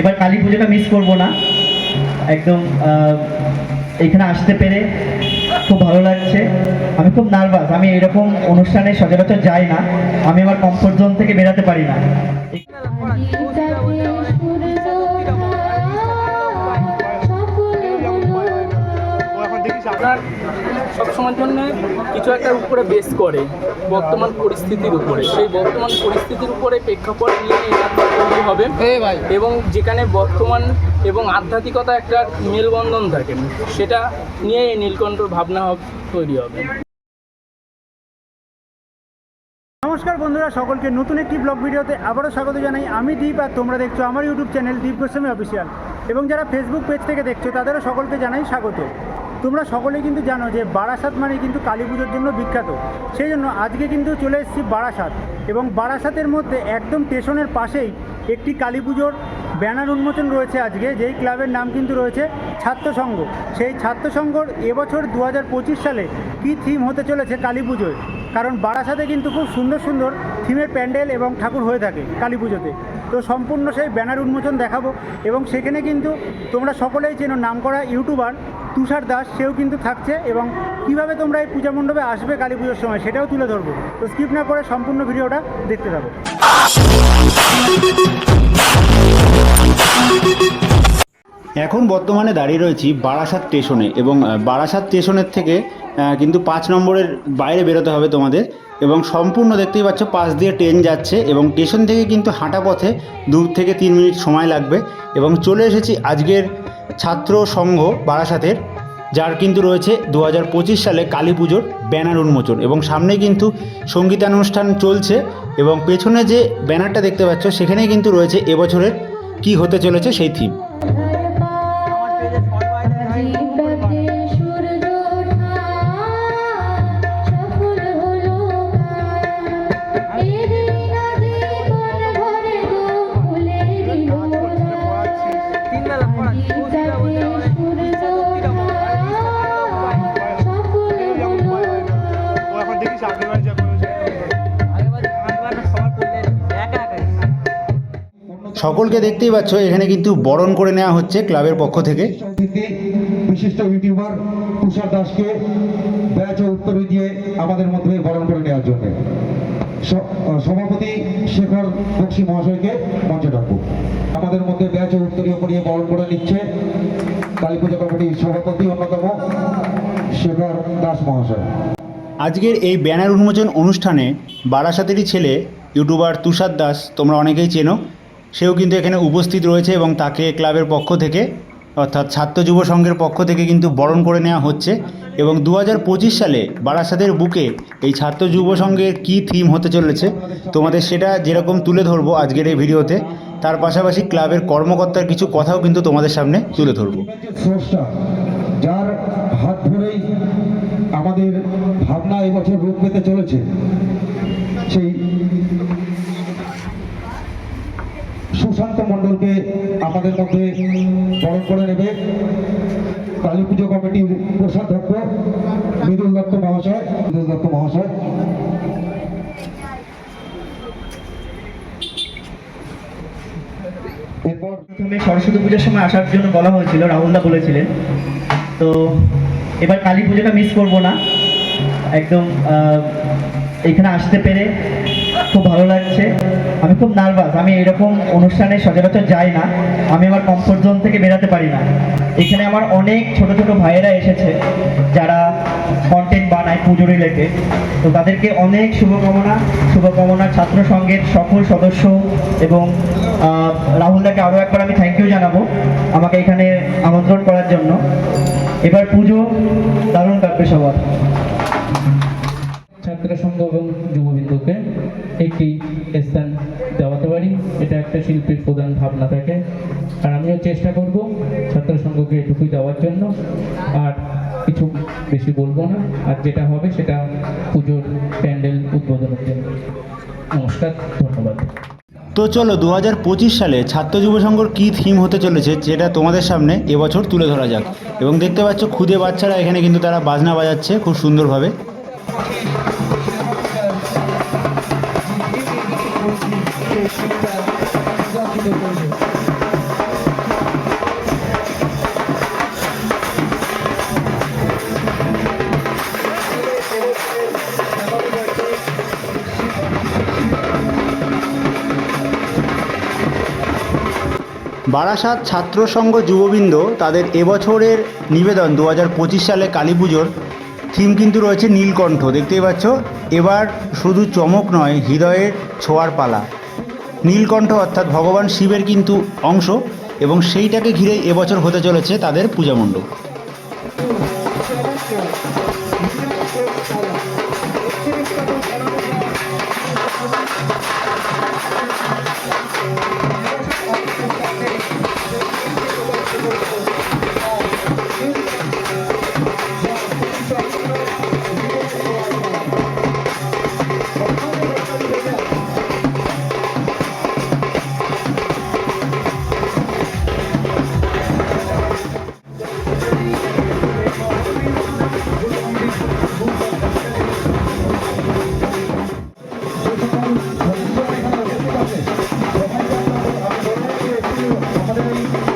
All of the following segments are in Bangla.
এবার কালী পুজোটা মিস করব না। একদম এখানে আসতে পেরে খুব ভালো লাগছে। আমি খুব নার্ভাস আমি এরকম অনুষ্ঠানে সচরাচর যাই না। আমি আমার কমফোর্ট জোন থেকে বেরোতে পারি না। সবসময়ের জন্য কিছু একটার উপরে বেস করে বর্তমান পরিস্থিতির উপরে। সেই বর্তমান পরিস্থিতির উপরে প্রেক্ষাপট নিয়ে তৈরি হবে। এবং যেখানে বর্তমান এবং আধ্যাত্মিকতা একটা মেলবন্ধন থাকে সেটা নিয়ে এই নীলকণ্ঠর ভাবনা তৈরি হবে। নমস্কার বন্ধুরা সকলকে নতুন একটি ব্লগ ভিডিওতে আবারও স্বাগত জানাই। আমি দীপ আর তোমরা দেখছ আমার YouTube channel Deep Goswami official এবং যারা ফেসবুক পেজ থেকে দেখছ তাদেরও সকলকে জানাই স্বাগত। তোমরা সকলেই কিন্তু জানো যে বারাসাত মানে কিন্তু কালী পুজোর জন্য বিখ্যাত। সেই জন্য আজকে কিন্তু চলে এসেছি বারাসাত এবং বারাসাতের মধ্যে একদম স্টেশনের পাশেই একটি কালী পুজোর ব্যানার উন্মোচন রয়েছে আজকে, যেই ক্লাবের নাম কিন্তু রয়েছে ছাত্র সংঘ সেই ছাত্র সংঘর এবছর দু হাজার পঁচিশ সালে কী থিম হতে চলেছে কালী পুজোয়? কারণ বারাসাতে কিন্তু খুব সুন্দর সুন্দর থিমের প্যান্ডেল এবং ঠাকুর হয়ে থাকে কালী পুজোতে। তো সম্পূর্ণ সেই ব্যানার উন্মোচন দেখাবো এবং সেখানে কিন্তু তোমরা সকলেই চেনো নামকরা ইউটিউবার তুষার দাস, সেও কিন্তু থাকছে এবং কীভাবে তোমরা এই পূজা মণ্ডপে আসবে কালী পুজোর সময় সেটাও তুলে ধরবো। তো স্কিপ না করে সম্পূর্ণ ভিডিওটা দেখতে থাকো। এখন বর্তমানে দাঁড়িয়ে রয়েছি বারাসাত স্টেশনে এবং বারাসাত স্টেশনের থেকে কিন্তু পাঁচ নম্বরের বাইরে বেরোতে হবে তোমাদের এবং সম্পূর্ণ দেখতেই পাচ্ছ পাশ দিয়ে ট্রেন যাচ্ছে এবং স্টেশন থেকে কিন্তু হাঁটা পথে দু থেকে তিন মিনিট সময় লাগবে এবং চলে এসেছি আজকের ছাত্র সংঘ বারাসাতের, যার কিন্তু রয়েছে দু হাজার পঁচিশ সালে কালী পুজোর ব্যানার উন্মোচন এবং সামনে কিন্তু সঙ্গীতানুষ্ঠান চলছে এবং পেছনে যে ব্যানারটা দেখতে পাচ্ছ, সেখানে কিন্তু রয়েছে এবছরের কি হতে চলেছে সেই থিম সকলকে দেখতেই পাচ্ছ এখানে কিন্তু বরণ করে নেওয়া হচ্ছে ক্লাবের পক্ষ থেকে। বিশিষ্ট ইউটিউবার তুষার দাসকে ব্যাচ উত্তরে দিয়ে আমাদের মধ্যে বরণ করে নেওয়ার জন্য। সভাপতি শেখর বক্সি মহাশয়কে মঞ্চে ডাকবো। আমাদের মধ্যে ব্যাচ উত্তরীয় করিয়ে বরণ করে নিচ্ছে কালী পুজো কমিটির সভাপতি অন্যতম শেখর দাস মহাশয়। আজকের এই ব্যানার উন্মোচন অনুষ্ঠানে বারাসাতেরই ছেলে ইউটিউবার তুষার দাস তোমরা অনেকেই চেনো। সেও কিন্তু এখানে উপস্থিত রয়েছে এবং তাকে ক্লাবের পক্ষ থেকে, অর্থাৎ ছাত্র যুব সংঘের পক্ষ থেকে কিন্তু বরণ করে নেওয়া হচ্ছে। এবং দু হাজার পঁচিশ সালে বারাসাতের বুকে এই ছাত্র যুব সংঘের কী থিম হতে চলেছে, তোমাদের সেটা যেরকম তুলে ধরবো আজকের এই ভিডিওতে, তার পাশাপাশি ক্লাবের কর্মকর্তার কিছু কথাও কিন্তু তোমাদের সামনে তুলে ধরবো। যার হাত ধরেই আমাদের ভাবনা এবছর রূপ পেতে চলেছে, সেই সুশান্ত মণ্ডলকে আমাদের মধ্যে বরণ করে নেবে। কালী পুজো কমিটির কোষাধ্যক্ষ মৃদুল দত্ত মহাশয়। মৃদুল দত্ত মহাশয়। এরপর প্রথমে সরস্বতী পুজোর সময় আসার জন্য বলা হয়েছিল, রাহুলদা বলেছিলেন। তো এবার কালী পুজোটা মিস করব না। একদম এখানে আসতে পেরে খুব ভালো লাগছে। আমি খুব নার্ভাস আমি এরকম অনুষ্ঠানে সচরাচর যাই না। আমি আমার কমফোর্ট জোন থেকে বেরোতে পারি না। এখানে আমার অনেক ছোট ছোট ভাইয়েরা এসেছে, যারা কন্টেন্ট বানায় পুজো রিলেটেড তো তাদেরকে অনেক শুভকামনা শুভকামনা ছাত্র সংঘের সকল সদস্য এবং রাহুলদাকে আরও একবার আমি থ্যাংক ইউ জানাব আমাকে এখানে আমন্ত্রণ করার জন্য। এবার পুজো দারুণ কাটবে সবার। ছাত্র সংঘ এবং যুববিন্দুকে একটি স্থান দেওয়াতে পারি এটা একটা শিল্পীর প্রধান ভাবনা থাকে। আর আমিও চেষ্টা করব ছাত্র সংঘকে এটুকুই দেওয়ার জন্য। আর কিছু বেশি বলব না। আর যেটা হবে সেটা পুজোর প্যান্ডেল উদ্বোধনের জন্য। নমস্কার, ধন্যবাদ। তো চলো দু হাজার পঁচিশ সালে ছাত্র যুব সংঘর কী থিম হতে চলেছে যেটা তোমাদের সামনে এবছর তুলে ধরা যাক। এবং দেখতে পাচ্ছ, খুদে বাচ্চারা এখানে কিন্তু তারা বাজনা বাজাচ্ছে খুব সুন্দরভাবে। বারাসাত ছাত্র সংঘ যুববৃন্দ তাদের এবছরের নিবেদন দু হাজার পঁচিশ সালে কালী পুজোর। থিম কিন্তু রয়েছে নীলকণ্ঠ। দেখতেই পাচ্ছ, এবার শুধু চমক নয় হৃদয়ের ছোঁয়ার পালা। নীলকণ্ঠ অর্থাৎ ভগবান শিবের কিন্তু অংশ এবং সেইটাকে ঘিরে এবছর হতে চলেছে তাদের পূজা মণ্ডপ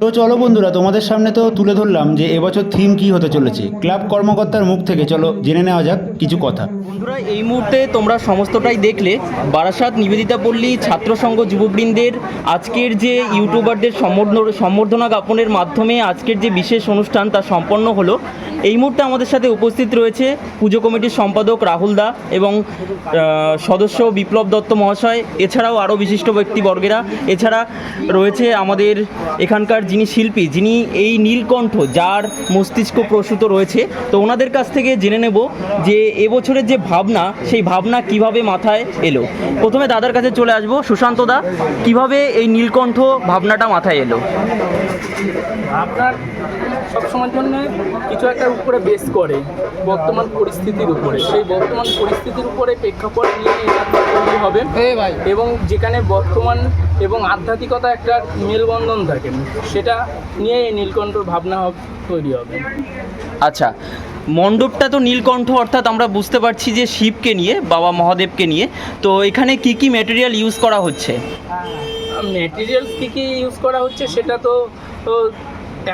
তো চলো বন্ধুরা, তোমাদের সামনে তো তুলে ধরলাম যে এবছর থিম কি হতে চলেছে। ক্লাব কর্মকর্তার মুখ থেকে চলো জেনে নেওয়া যাক কিছু কথা। বন্ধুরা, এই মুহূর্তে তোমরা সমস্তটাই দেখলে, বারাসাত নিবেদিতা পল্লী ছাত্র সংঘ যুববৃন্দের আজকের যে ইউটিউবারদের সম্বর্ধ- সম্বর্ধনা জ্ঞাপনের মাধ্যমে আজকের যে বিশেষ অনুষ্ঠান তা সম্পন্ন হলো, এই মুহূর্তে আমাদের সাথে উপস্থিত রয়েছে পুজো কমিটির সম্পাদক রাহুল দা এবং সদস্য বিপ্লব দত্ত মহাশয়, এছাড়াও আরও বিশিষ্ট ব্যক্তিবর্গেরা। এছাড়া রয়েছে আমাদের এখানকার যিনি শিল্পী, যিনি এই নীলকণ্ঠ, যার মস্তিষ্ক প্রসূত রয়েছে, তো ওনাদের কাছ থেকে জেনে নেব যে এবছরের যে ভাবনা, সেই ভাবনা কীভাবে মাথায় এলো। প্রথমে দাদার কাছে চলে আসব। সুশান্ত দা, কীভাবে এই নীলকণ্ঠ ভাবনাটা মাথায় এলো? আপনার সবসময়ের জন্য কিছু একটার উপরে বেস করে বর্তমান পরিস্থিতির উপরে। সেই বর্তমান পরিস্থিতির উপরে প্রেক্ষাপট নিয়ে এটা হবে। এবং যেখানে বর্তমান এবং আধ্যাত্মিকতা একটা মেলবন্ধন থাকে সেটা নিয়ে এই নীলকণ্ঠর ভাবনা তৈরি হবে। আচ্ছা মণ্ডপটা তো নীলকণ্ঠ অর্থাৎ আমরা বুঝতে পারছি যে শিবকে নিয়ে বাবা মহাদেবকে নিয়ে। তো এখানে কি কি ম্যাটেরিয়াল ইউজ করা হচ্ছে? ম্যাটেরিয়ালস কী কী ইউজ করা হচ্ছে সেটা তো তো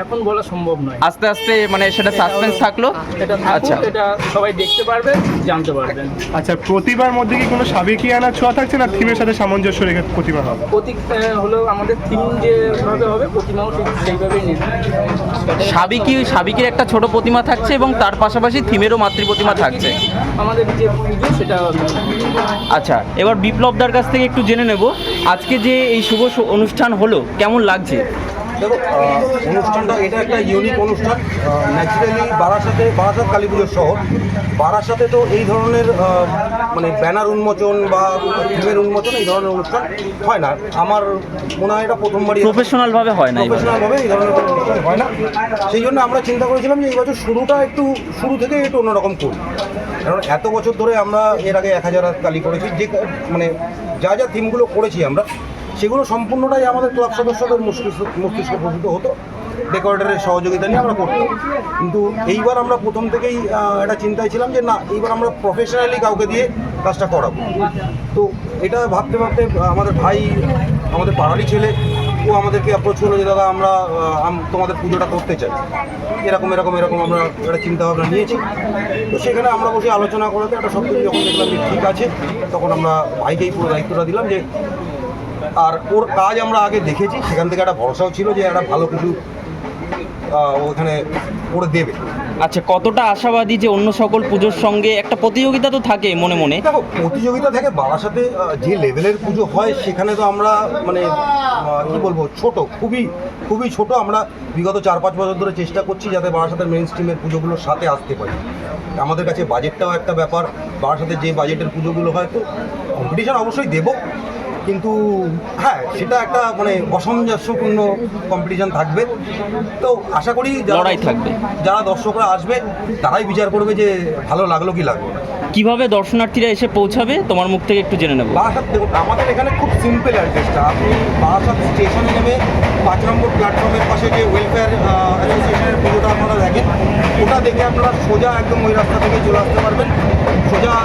এখন বলা সম্ভব নয়। আস্তে আস্তে মানে সেটা সাসপেন্স থাকল? এটা আচ্ছা। এটা সবাই দেখতে পারবে জানতে পারবেন। আচ্ছা প্রতিবার মধ্যে কি কোনো সাবেকিয়ানা ছোঁয়া থাকছে না থিমের সাথে সামঞ্জস্য রেখে প্রতিমা হবে? প্রতীক হলো আমাদের থিম যেভাবে হবে প্রতিমাও ঠিক সেইভাবেই সাবিকি সাবিকের একটা ছোট প্রতিমা থাকছে এবং তার পাশাপাশি থিমেরও মাতৃ প্রতিমা থাকছে। আমাদের যে পুজো সেটা আচ্ছা এবার বিপ্লবদার কাছ থেকে একটু জেনে নেব। আজকে যে এই শুভ অনুষ্ঠান হলো কেমন লাগছে? দেখো অনুষ্ঠানটা এটা একটা ইউনিক অনুষ্ঠান। ন্যাচারালি বারাসাতে বারাসাত কালী পুজোর শহর। বারাসাতে তো এই ধরনের মানে ব্যানার উন্মোচন বা থিমের উন্মোচন এই ধরনের অনুষ্ঠান হয় না। আমার মনে হয় এটা প্রথমবারই প্রফেশনাল ভাবে হয় না এবার। প্রফেশনাল ভাবে এই ধরনের অনুষ্ঠান হয় না। সেই জন্য আমরা চিন্তা করেছিলাম যে এই বছর শুরুটা একটু শুরু থেকে একটু অন্যরকম করি কারণ এত বছর ধরে আমরা এর আগে এক হাজার কালি করেছি। যে মানে যা যা থিমগুলো করেছি আমরা সেগুলো সম্পূর্ণটাই আমাদের ক্লাব সদস্যদের মস্তিষ্ক মস্তিষ্ক প্রসূত হতো। ডেকোরেটরের সহযোগিতা নিয়ে আমরা করতাম। কিন্তু এইবার আমরা প্রথম থেকেই একটা চিন্তায় ছিলাম যে না, এইবার আমরা প্রফেশনালি কাউকে দিয়ে কাজটা করাবো। তো এটা ভাবতে ভাবতে আমাদের ভাই, আমাদের পাড়ারই ছেলে, ও আমাদেরকে অ্যাপ্রোচ করল যে, দাদা, আমরা তোমাদের পুজোটা করতে চাই। এরকম এরকম এরকম আমরা একটা চিন্তা ভাবনা নিয়েছি। তো সেখানে আমরা বসে আলোচনা করাতে একটা সব কিছু যখন দেখলাম ঠিক আছে, তখন আমরা ভাইকেই পুরো দায়িত্বটা দিলাম যে আর ওর কাজ আমরা আগে দেখেছি সেখান থেকে একটা ভরসাও ছিল যে একটা ভালো কিছু ওখানে করে দেবে। আচ্ছা কতটা আশাবাদী যে অন্য সকল পুজোর সঙ্গে একটা প্রতিযোগিতা তো থাকে মনে মনে? দেখো প্রতিযোগিতা থেকে বারাসাতে যে লেভেলের পুজো হয় সেখানে তো আমরা মানে কি বলব ছোট খুবই খুবই ছোট। আমরা বিগত চার পাঁচ বছর ধরে চেষ্টা করছি যাতে বারাসাতের মেন স্ট্রিমের পুজোগুলোর সাথে আসতে পারি। আমাদের কাছে বাজেটটাও একটা ব্যাপার বারাসাতে যে বাজেটের পুজোগুলো হয় তো কম্পিটিশন অবশ্যই দেবো। কিন্তু হ্যাঁ সেটা একটা মানে অসামঞ্জস্যপূর্ণ কম্পিটিশন থাকবে। তো আশা করি লড়াই থাকবে। যারা দর্শকরা আসবে তারাই বিচার করবে যে ভালো লাগল কি লাগল কীভাবে দর্শনার্থীরা এসে পৌঁছাবে তোমার মুখ থেকে একটু জেনে নেব। বারাসাত দেখুন আমাদের এখানে খুব সিম্পল অ্যাড্রেসটা আপনি বারাসাত স্টেশনে নেমে পাঁচ নম্বর প্ল্যাটফর্মের পাশে যে ওয়েলফেয়ার অ্যাসোসিয়েশনের পুজোটা আপনারা দেখেন ওটা দেখে আপনারা সোজা একদম ওই রাস্তা থেকে চলে আসতে পারবেন। সোজা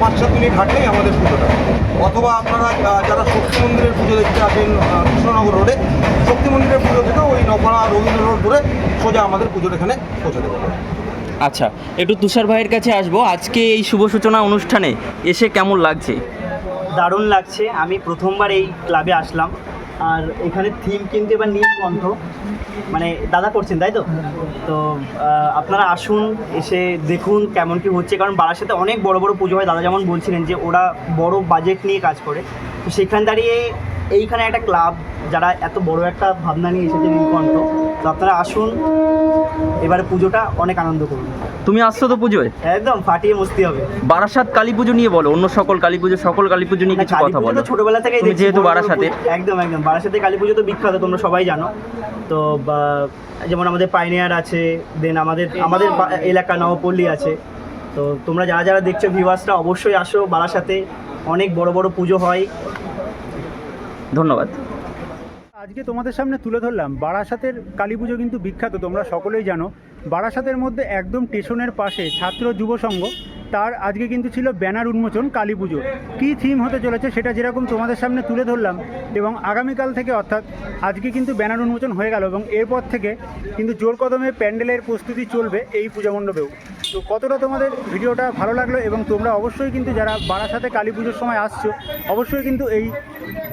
পাঁচ সাত মিনিট হাঁটলেই আমাদের পুজোটা। অথবা আপনারা যারা শক্তি মন্দিরের পুজো দেখতে আসেন কৃষ্ণনগর রোডে শক্তি মন্দিরের পুজো থেকে ওই নপাড়া রবীন্দ্র রোড ধরে সোজা আমাদের পুজোর এখানে পৌঁছাতে পারবেন আচ্ছা একটু তুষার ভাইয়ের কাছে আসব। আজকে এই শুভ সূচনা অনুষ্ঠানে এসে কেমন লাগছে? দারুণ লাগছে। আমি প্রথমবার এই ক্লাবে আসলাম। আর এখানে থিম কিন্তু এবার নীলকণ্ঠ মানে দাদা করছেন, তাই তো? তো আপনারা আসুন, এসে দেখুন কেমন কি হচ্ছে। কারণ বারাসাতে অনেক বড় বড় পুজো হয়। দাদা যেমন বলছিলেন যে ওরা বড় বাজেট নিয়ে কাজ করে। তো সেখান দাঁড়িয়ে এইখানে একটা ক্লাব যারা এত বড় একটা ভাবনা নিয়ে এসেছে নীলকণ্ঠ তো আপনারা আসুন এবারে পুজোটা অনেক আনন্দ করুন। তুমি আসছো তো পুজোয়? একদম ফাটিয়ে মস্তি হবে। বারাসাত কালী পুজো নিয়ে বলো অন্য সকল কালী পুজো সকল কালী পুজো নিয়ে কিছু কথা বলো। ছোটবেলা থেকেই তুমি যেহেতু বারাসাতে। একদম একদম বারাসাতে কালী পুজো তো বিখ্যাত তোমরা সবাই জানো। তো বা, যেমন আমাদের পাইনিয়ার আছে দেন আমাদের আমাদের এলাকা নবপল্লী আছে। তো তোমরা যারা যারা দেখছ ভিউয়ার্সরা অবশ্যই আসো বারাসাতে। অনেক বড় বড় পুজো হয়। ধন্যবাদ। আজকে তোমাদের সামনে তুলে ধরলাম, বারাসাতের কালী পুজো কিন্তু বিখ্যাত, তোমরা সকলেই জানো। বারাসাতের মধ্যে একদম স্টেশনের পাশে ছাত্র যুব সংঘ, তার আজকে কিন্তু ছিল ব্যানার উন্মোচন কালী পুজো। কী থিম হতে চলেছে সেটা যেরকম তোমাদের সামনে তুলে ধরলাম, এবং আগামীকাল থেকে অর্থাৎ আজকে কিন্তু ব্যানার উন্মোচন হয়ে গেল, এবং এরপর থেকে কিন্তু জোর কদমে প্যান্ডেলের প্রস্তুতি চলবে এই পূজা মণ্ডপেও। তো কতটা তোমাদের ভিডিওটা ভালো লাগল এবং তোমরা অবশ্যই কিন্তু যারা বারাসাতে কালী পুজোর সময় আসছো, অবশ্যই কিন্তু এই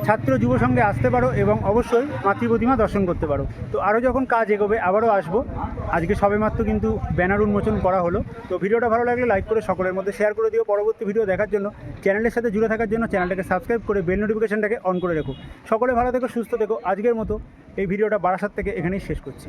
ছাত্র যুব সঙ্গে আসতে পারো এবং অবশ্যই মাতৃ প্রতিমা দর্শন করতে পারো। তো আরও যখন কাজ এগোবে, আবারও আসব। আজকে সবেমাত্র কিন্তু ব্যানার উন্মোচন করা হলো। তো ভিডিওটা ভালো লাগলে লাইক করে সকলের মধ্যে শেয়ার করে দিও। পরবর্তী ভিডিও দেখার জন্য চ্যানেলের সাথে জুড়ে থাকার জন্য চ্যানেলটাকে সাবস্ক্রাইব করে বেল নোটিফিকেশনটাকে অন করে রেখো। সকলে ভালো থেকো, সুস্থ থেকো। আজকের মতো এই ভিডিওটা বারাসাত থেকে এখানেই শেষ করছি।